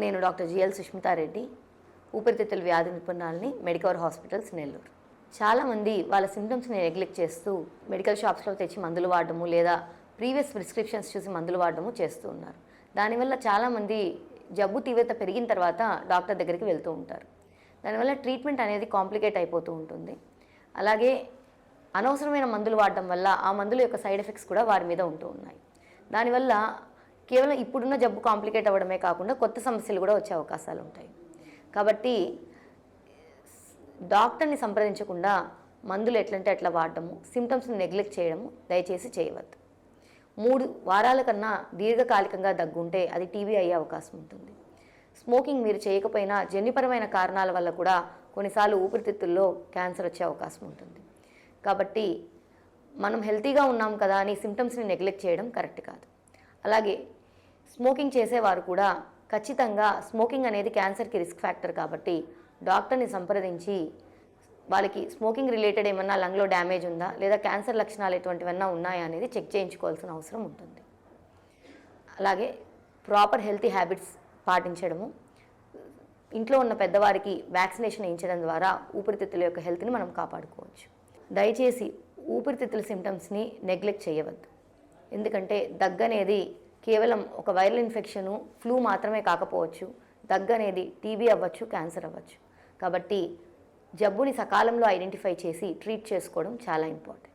నేను doctor GL Sushmitha Reddy ఊపిరితిత్తుల వ్యాధి నిపుణాలని మెడికవర్ హాస్పిటల్స్ నెల్లూరు. చాలామంది వాళ్ళ సిమ్టమ్స్ని నెగ్లెక్ట్ చేస్తూ మెడికల్ షాప్స్లో తెచ్చి మందులు వాడడము లేదా ప్రీవియస్ ప్రిస్క్రిప్షన్స్ చూసి మందులు వాడడము చేస్తూ ఉన్నారు. దానివల్ల చాలామంది జబ్బు తీవ్రత పెరిగిన తర్వాత డాక్టర్ దగ్గరికి వెళ్తూ ఉంటారు. దానివల్ల ట్రీట్మెంట్ అనేది కాంప్లికేట్ అయిపోతూ ఉంటుంది. అలాగే అనవసరమైన మందులు వాడడం వల్ల ఆ మందుల యొక్క సైడ్ ఎఫెక్ట్స్ కూడా వారి మీద ఉంటూ ఉన్నాయి. దానివల్ల కేవలం ఇప్పుడున్న జబ్బు కాంప్లికేట్ అవ్వడమే కాకుండా కొత్త సమస్యలు కూడా వచ్చే అవకాశాలు ఉంటాయి. కాబట్టి డాక్టర్ని సంప్రదించకుండా మందులు ఎట్లంటే అట్లా వాడటము సిమ్టమ్స్ని నెగ్లెక్ట్ చేయడము దయచేసి చేయవద్దు. మూడు వారాల కన్నా దీర్ఘకాలికంగా దగ్గుంటే అది టీబీ అయ్యే అవకాశం ఉంటుంది. స్మోకింగ్ మీరు చేయకపోయినా జన్యుపరమైన కారణాల వల్ల కూడా కొన్నిసార్లు ఊపిరితిత్తుల్లో క్యాన్సర్ వచ్చే అవకాశం ఉంటుంది. కాబట్టి మనం హెల్తీగా ఉన్నాం కదా అని సిమ్టమ్స్ని నెగ్లెక్ట్ చేయడం కరెక్ట్ కాదు. అలాగే స్మోకింగ్ చేసేవారు కూడా ఖచ్చితంగా స్మోకింగ్ అనేది క్యాన్సర్కి రిస్క్ ఫ్యాక్టర్ కాబట్టి డాక్టర్ని సంప్రదించి వాళ్ళకి స్మోకింగ్ రిలేటెడ్ ఏమన్నా లంగ్లో డ్యామేజ్ ఉందా లేదా క్యాన్సర్ లక్షణాలు ఎటువంటివన్నా ఉన్నాయా అనేది చెక్ చేయించుకోవాల్సిన అవసరం ఉంటుంది. అలాగే ప్రాపర్ హెల్తీ హ్యాబిట్స్ పాటించడము. ఇంట్లో ఉన్న పెద్దవారికి వ్యాక్సినేషన్ వేయించడం ద్వారా ఊపిరితిత్తుల యొక్క హెల్త్ని మనం కాపాడుకోవచ్చు. దయచేసి ఊపిరితిత్తుల సిమ్టమ్స్ని నెగ్లెక్ట్ చేయవద్దు. ఎందుకంటే దగ్గు అనేది కేవలం ఒక వైరల్ ఇన్ఫెక్షను ఫ్లూ మాత్రమే కాకపోవచ్చు దగ్గు అనేది టీబీ అవ్వచ్చు క్యాన్సర్ అవ్వచ్చు. కాబట్టి జబ్బుని సకాలంలో ఐడెంటిఫై చేసి ట్రీట్ చేసుకోవడం చాలా ఇంపార్టెంట్.